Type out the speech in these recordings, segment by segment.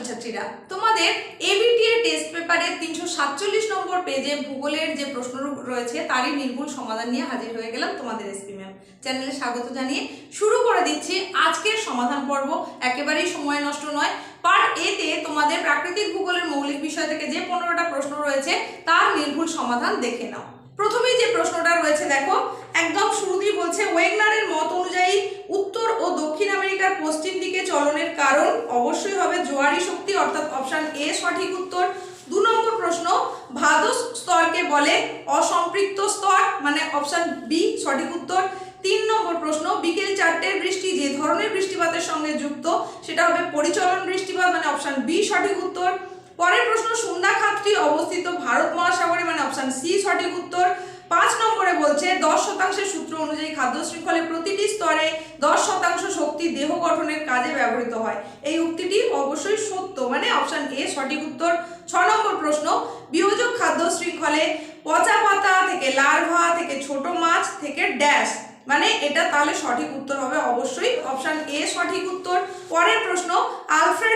ছাত্রছাত্রীরা। তোমাদের ABTA test পেপারে তিনশো সাতচল্লিশ নম্বর পেজে ভূগোলের যে প্রশ্ন রয়েছে, তারই নির্ভুল সমাধান নিয়ে হাজির হয়ে গেলাম তোমাদের এসপি ম্যাম চ্যানেলে স্বাগত জানিয়ে শুরু করে দিচ্ছি আজকের সমাধান পর্ব। একেবারেই সময় নষ্ট নয়। পার্ট এতে তোমাদের প্রাকৃতিক ভূগোলের মৌলিক বিষয় থেকে যে পনেরোটা প্রশ্ন রয়েছে, তার নির্ভুল সমাধান দেখে নাও। প্রথমেই যে প্রশ্নটা রয়েছে, দেখো একদম শুরুতেই বলছে, ওয়েগনারের মত অনুযায়ী উত্তর ও দক্ষিণ আমেরিকার পশ্চিম দিকে চলনের কারণ অবশ্যই হবে জোয়ারি শক্তি, অর্থাৎ অপশন এ সঠিক উত্তর। দু নম্বর প্রশ্ন, ভাদস স্তরকে বলে অসম্পৃক্ত স্তর মানে অপশন বি সঠিক উত্তর। তিন নম্বর প্রশ্ন, বিকেল চারটের বৃষ্টি যে ধরনের বৃষ্টিপাতের সঙ্গে যুক্ত, সেটা হবে পরিচলন বৃষ্টিপাত মানে অপশন বি সঠিক উত্তর। পরের প্রশ্ন সন্ধ্যা খাতটি অবস্থিত ভারত মহাসাগরে মানে অপশন সি সঠিক উত্তর। পাঁচ নম্বরে বলছে, দশ শতাংশের সূত্র অনুযায়ী খাদ্য শৃঙ্খলে প্রতিটি স্তরে দশ শতাংশ শক্তি দেহ গঠনের কাজে ব্যবহৃত হয়। এই উক্তিটি অবশ্যই সত্য। মানে অপশন এ সঠিক উত্তর। ছ নম্বর প্রশ্ন, বিয়োজক খাদ্য শৃঙ্খলে পচা পাতা থেকে লার্ভা থেকে ছোট মাছ থেকে ড্যাশ মানে এটা তাহলে সঠিক উত্তর হবে অবশ্যই। অপশন এ সঠিক উত্তর। পরের প্রশ্ন, আলফ্রেড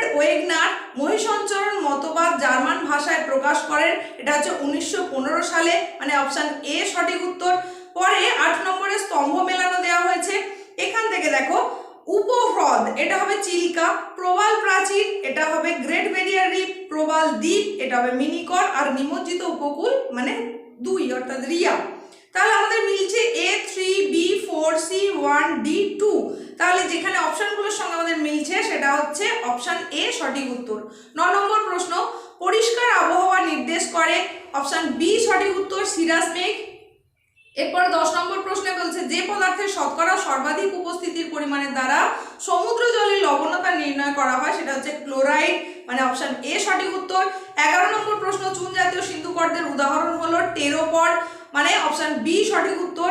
ভাষায় প্রকাশ করেন। এটা হচ্ছে উনিশশো পনেরো সালে মানে অপশান এ সঠিক উত্তর। পরে আট নম্বরে স্তম্ভ মেলানো দেওয়া হয়েছে। এখান থেকে দেখো, উপহ্রদ, এটা হবে চিল্কা, প্রবাল প্রাচীর, এটা হবে গ্রেট ব্যারিয়ার রিফ প্রবাল দ্বীপ, এটা হবে মিনিকর, আর নিমজ্জিত উপকূল মানে দুই, অর্থাৎ রিয়া। তাহলে আমাদের মিলছে A three, B four, C one, D two. তাহলে যেখানে অপশানগুলোর সঙ্গে আমাদের মিলছে, সেটা হচ্ছে অপশান এ সঠিক উত্তর। ন নম্বর প্রশ্ন পরিষ্কার আবহাওয়া নির্দেশ করে। অপশন বি, সঠিক উত্তর সিরাস মেঘ। এরপর দশ নম্বর প্রশ্নে বলছে, যে পদার্থের শতকরা সর্বাধিক উপস্থিতির পরিমাণের দ্বারা সমুদ্র জলের লবণতা নির্ণয় করা হয়, সেটা হচ্ছে ক্লোরাইড। মানে অপশন এ, সঠিক উত্তর। এগারো নম্বর প্রশ্ন, চুন জাতীয় সিন্ধুকরদের উদাহরণ হলো টেরোপড। মানে অপশন বি, সঠিক উত্তর।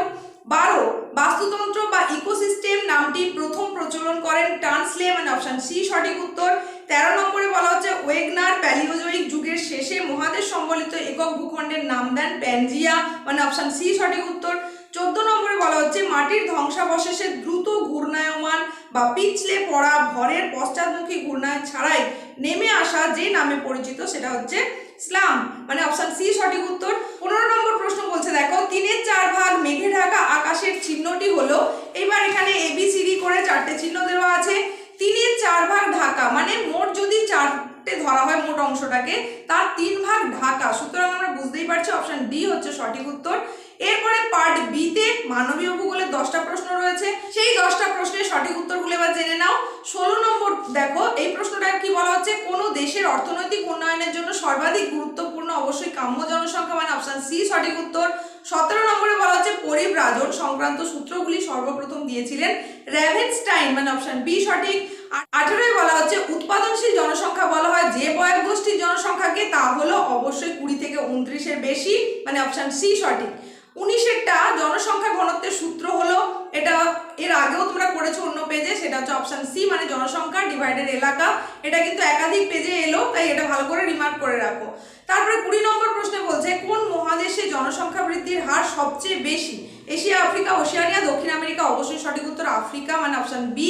বারো, বাস্তুতন্ত্র বা ইকোসিস্টেম নামটি প্রথম প্রচলন করেন টান্সলে মানে অপশন সি, সঠিক উত্তর। তেরো নম্বরে বলা হচ্ছে ওয়েগনার প্যালিওজোইক যুগের শেষে মহাদেশ সম্বলিত একক ভূখণ্ডের নাম দেন প্যানজিয়া মানে অপশন সি সঠিক উত্তর। চোদ্দ নম্বরে বলা হচ্ছে, মাটির ধ্বংসাবশেষে দ্রুত ঘূর্ণায়মান বা পিছলে পড়া ভরের পশ্চাৎমুখী ঘূর্ণায়ন ছাড়াই নেমে আসা যে নামে পরিচিত সেটা হচ্ছে স্লাম মানে অপশন সি সঠিক উত্তর। পনেরো নম্বর প্রশ্ন বলছে, দেখো, তিনের চার ভাগ মেঘে ঢাকা আকাশের চিহ্নটি হলো। এবার এখানে এবিসিডি করে চারটে চিহ্ন দেওয়া আছে। তিনের চার ভাগ ঢাকা মানে মোট যদি চারটে ধরা হয় মোট অংশটাকে, তার তিন ভাগ ঢাকা। সুতরাং আমরা বুঝতেই পারছি অপশন ডি হচ্ছে সঠিক উত্তর। এরপরে পার্ট বিতে মানবীয় ভূগোলের দশটা প্রশ্ন রয়েছে। সেই দশটা প্রশ্নের সঠিক উত্তরগুলো এবার জেনে নাও। ষোলো নম্বর, দেখো, এই প্রশ্নটা কি বলা হচ্ছে? কোনো দেশের অর্থনৈতিক উন্নয়নের জন্য সর্বাধিক গুরুত্বপূর্ণ অবশ্যই কাম্য জনসংখ্যা মানে অপশন সি সঠিক উত্তর। সতেরো নম্বরে বলা হচ্ছে পরিব্রাজন সংক্রান্ত সূত্রগুলি সর্বপ্রথম দিয়েছিলেন। র্যাভেনস্টাইন মানে অপশন বি সঠিক। আঠেরোয় বলা হচ্ছে উৎপাদনশীল জনসংখ্যা বলা হয় যে বয়স গোষ্ঠীর জনসংখ্যাকে তা হলো অবশ্যই কুড়ি থেকে উনত্রিশের বেশি মানে অপশন সি সঠিক। উনিশেরটা জনসংখ্যা ঘনত্বের সূত্র হলো, এটা এর আগেও তোমরা করেছ অন্য পেজে সেটা হচ্ছে অপশন সি মানে জনসংখ্যা ডিভাইডেড এলাকা। এটা কিন্তু একাধিক পেজে এলো, তাই এটা ভালো করে রিমার্ক করে রাখো। তারপরে কুড়ি নম্বর প্রশ্নে বলছে, কোন মহাদেশে জনসংখ্যা বৃদ্ধির হার সবচেয়ে বেশি? এশিয়া, আফ্রিকা, ওশিয়ানিয়া, দক্ষিণ আমেরিকা, অবশ্যই সঠিক উত্তর আফ্রিকা মানে অপশন বি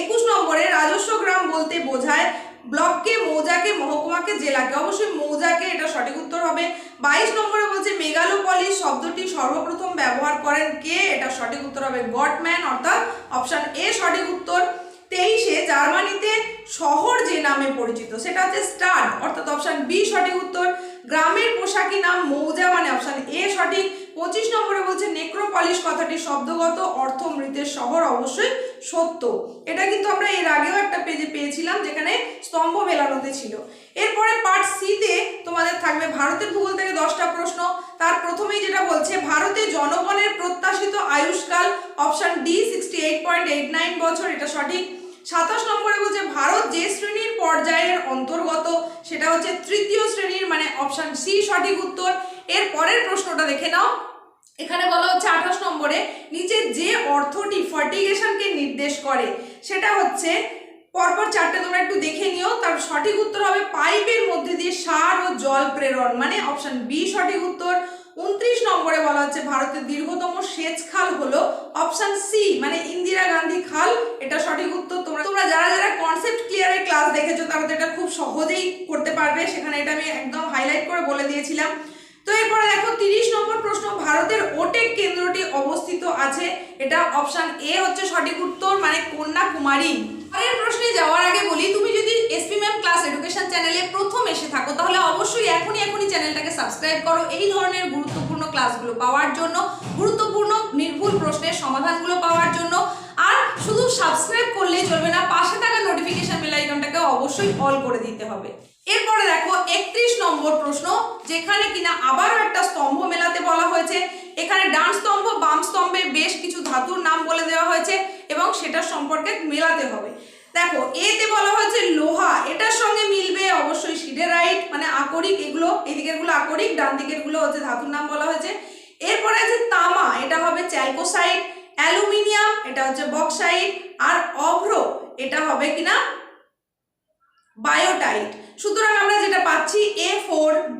একুশ নম্বরে রাজস্ব গ্রাম বলতে বোঝায় ব্লককে, মৌজাকে, মহকুমাকে, জেলাকে। অবশ্যই মৌজাকে, এটা সঠিক উত্তর হবে। বাইশ নম্বরে বলছে, মেগালোপলিস শব্দটি সর্বপ্রথম ব্যবহার করেন কে? এটা সঠিক উত্তর হবে গটম্যান, অর্থাৎ অপশান এ সঠিক উত্তর। তেইশে, জার্মানিতে শহর যে নামে পরিচিত, সেটা হচ্ছে স্টাড, অর্থাৎ অপশন বি সঠিক উত্তর। গ্রামের পোশাকি নাম মৌজা মানে অপশন এ সঠিক। পঁচিশ নম্বরে বলছে, নেক্রোপলিশ কথাটি শব্দগত অর্থ মৃতের শহর অবশ্যই সত্য। এটা কিন্তু আমরা এর আগেও একটা পেজে পেয়েছিলাম, যেখানে স্তম্ভ মেলানোতে ছিল। এরপরে পার্ট সিতে তোমাদের থাকবে ভারতের ভূগোল থেকে দশটা প্রশ্ন। তার প্রথমেই যেটা বলছে, ভারতে জনগণের প্রত্যাশিত আয়ুষ্কাল option D sixty eight point eight nine বছর। এটা সঠিক। সাতাশ নম্বরে বলছে, ভারত যে শ্রেণির পর্যায়ের অন্তর্গত, সেটা হচ্ছে তৃতীয় শ্রেণির মানে অপশান সি সঠিক উত্তর। এর পরের প্রশ্নটা দেখে নাও। এখানে বলা হচ্ছে আঠাশ নম্বরে, নিচে যে অর্থটি ফার্টিগেশনকে নির্দেশ করে, সেটা হচ্ছে, পরপর চারটে তোমরা একটু দেখে নিও, তার সঠিক উত্তর হবে পাইপের মধ্যে দিয়ে সার ও জল প্রেরণ মানে অপশান বি সঠিক উত্তর। উনত্রিশ নম্বরে বলা হচ্ছে ভারতের দীর্ঘতম সেচ খাল হলো অপশান সি মানে ইন্দিরা গান্ধী খাল, এটা সঠিক উত্তর। তোমরা তোমরা যারা যারা কনসেপ্ট ক্লিয়ারের ক্লাস দেখেছ, তারা তো এটা খুব সহজেই করতে পারবে। সেখানে এটা আমি একদম হাইলাইট করে বলে দিয়েছিলাম। তো এরপরে দেখো, তিরিশ নম্বর প্রশ্ন, ভারতের ওটেক কেন্দ্রটি অবস্থিত আছে। এটা অপশন এ হচ্ছে সঠিক উত্তর মানে কন্যাকুমারী। পরের প্রশ্নে যাওয়ার আগে বলি, তুমি যদি এসপি ম্যাম ক্লাস এডুকেশন চ্যানেলে প্রথম এসে থাকো, তাহলে অবশ্যই এখনই এখনই চ্যানেলটাকে সাবস্ক্রাইব করো। এই ধরনের গুরুত্বপূর্ণ ক্লাসগুলো পাওয়ার জন্য, গুরুত্বপূর্ণ, নির্ভুল প্রশ্নের সমাধানগুলো পাওয়ার জন্য। আর শুধু সাবস্ক্রাইব করলেই চলবে না, পাশে থাকা নোটিফিকেশন বেল আইকনটাকে অবশ্যই অল করে দিতে হবে। এরপরে দেখো নম্বর প্রশ্ন, যেখানে কিনা আবারও একটা স্তম্ভ মেলাতে বলা হয়েছে। এখানে ডান স্তম্ভ, বাম স্তম্ভে বেশ কিছু ধাতুর নাম বলে দেওয়া হয়েছে এবং সেটার সম্পর্কে মেলাতে হবে। দেখো, এতে বলা হয়েছে লোহা, এটার সঙ্গে মিলবে অবশ্যই সিডেরাইট মানে আকরিক এগুলো এই দিকেরগুলো আকরিক ডান দিকেরগুলো হচ্ছে ধাতুর নাম বলা হয়েছে। এরপরে আছে তামা, এটা হবে চ্যালকোসাইট, অ্যালুমিনিয়াম, এটা হচ্ছে বক্সাইট, আর অভ্র, এটা হবে কিনা বায়োটাইট। সুতরাং আমরা যেটা পাচ্ছি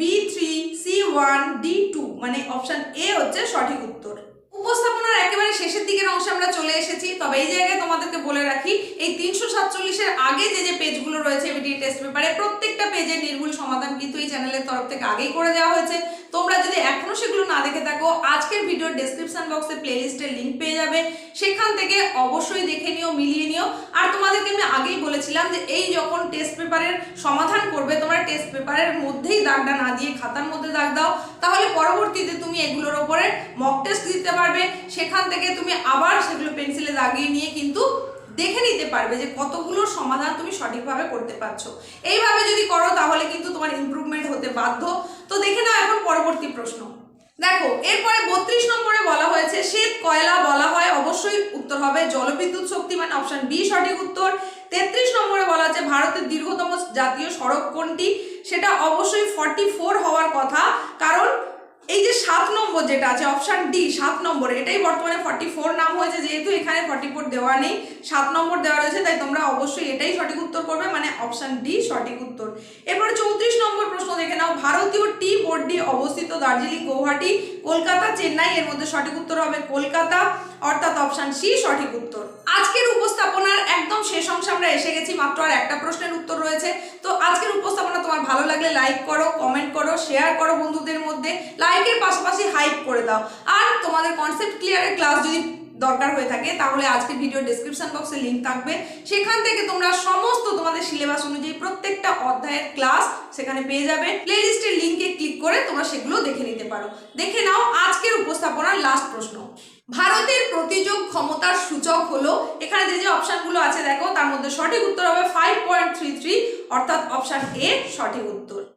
B three C one D two মানে অপশান এ হচ্ছে সঠিক উত্তর। উপস্থাপনার একেবারে শেষের দিকের অংশে আমরা চলে এসেছি। তবে এই জায়গায় তোমাদেরকে বলে রাখি, এই তিনশো সাতচল্লিশের আগে যে যে পেজগুলো রয়েছে এবিডি টেস্ট পেপারে প্রত্যেকটা পেজের নির্ভুল সমাধান চ্যানেলের তরফ থেকে আগেই করে দেওয়া হয়েছে। তোমরা যদি এখনও সেগুলো না দেখে থাকো, আজকের ভিডিওর ডেসক্রিপশন বক্সে প্লেলিস্টের লিঙ্ক পেয়ে যাবে। সেখান থেকে অবশ্যই দেখে নিও, মিলিয়ে নিও। আর তোমাদেরকে আমি আগেই বলেছিলাম যে এই যখন টেস্ট পেপারের সমাধান করবে, তোমরা টেস্ট পেপারের মধ্যেই দাগটা না দিয়ে খাতার মধ্যে দাগ দাও। তাহলে পরবর্তীতে তুমি এগুলোর ওপরে মক টেস্ট দিতে পারবে। সেখান থেকে তুমি আবার সেগুলো পেন্সিলে দাগিয়ে নিয়ে কিন্তু দেখে নিতে পারবে যে কতগুলো সমাধান তুমি সঠিকভাবে করতে পারছ। এইভাবে যদি করো, তাহলে কিন্তু তোমার ইমপ্রুভমেন্ট হতে বাধ্য। তো দেখে নাও এখন পরবর্তী প্রশ্ন। দেখো, এরপরে বত্রিশ নম্বরে বলা হয়েছে, শ্বেত কয়লা বলা হয়, অবশ্যই উত্তর হবে জলবিদ্যুৎ শক্তি মানে অপশন বি সঠিক উত্তর। তেত্রিশ নম্বরে বলা হচ্ছে ভারতের দীর্ঘতম জাতীয় সড়ক কোনটি? সেটা অবশ্যই ফর্টি ফোর হওয়ার কথা, কারণ এই যে সাত নম্বর যেটা আছে অপশন ডি সাত নম্বর, এটাই বর্তমানে ফর্টি ফোর নাম হয়েছে, যেহেতু এখানে ফর্টি ফোর দেওয়া নেই। সাত নম্বর দেওয়া রয়েছে, তাই তোমরা অবশ্যই এটাই সঠিক উত্তর করবে মানে অপশন ডি সঠিক উত্তর। এরপরে চৌত্রিশ নম্বর প্রশ্ন দেখে বোর্ডটি অবস্থিত দার্জিলিং, গৌহাটি, কলকাতা, চেন্নাই। এর মধ্যে সঠিক উত্তর হবে কলকাতা। অর্থাৎ অপশন সি সঠিক উত্তর। আজকের উপস্থাপনার একদম শেষ অংশে আমরা এসে গেছি, মাত্র আর একটা প্রশ্নের উত্তর রয়েছে। তো আজকের উপস্থাপনা তোমার ভালো লাগলে লাইক করো কমেন্ট করো শেয়ার করো বন্ধুদের মধ্যে। লাইকের পাশাপাশি হাইপ করে দাও। আর তোমাদের কনসেপ্ট ক্লিয়ারের ক্লাস যদি দরকার হয়ে থাকে, তাহলে আজকের ভিডিও ডেসক্রিপশন বক্সে লিঙ্ক থাকবে। সেখান থেকে তোমরা সমস্ত তোমাদের সিলেবাস অনুযায়ী প্রত্যেকটা অধ্যায়ের ক্লাস সেখানে পেয়ে যাবে। প্লেলিস্টের লিংকে ক্লিক করে তোমরা সেগুলো দেখে নিতে পারো। দেখে নাও আজকের উপস্থাপনার লাস্ট প্রশ্ন। ভারতের প্রতিযোগ ক্ষমতার সূচক হলো, এখানে যে যে অপশনগুলো আছে দেখো, তার মধ্যে সঠিক উত্তর হবে ফাইভ পয়েন্ট থ্রি থ্রি অর্থাৎ অপশান এ সঠিক উত্তর।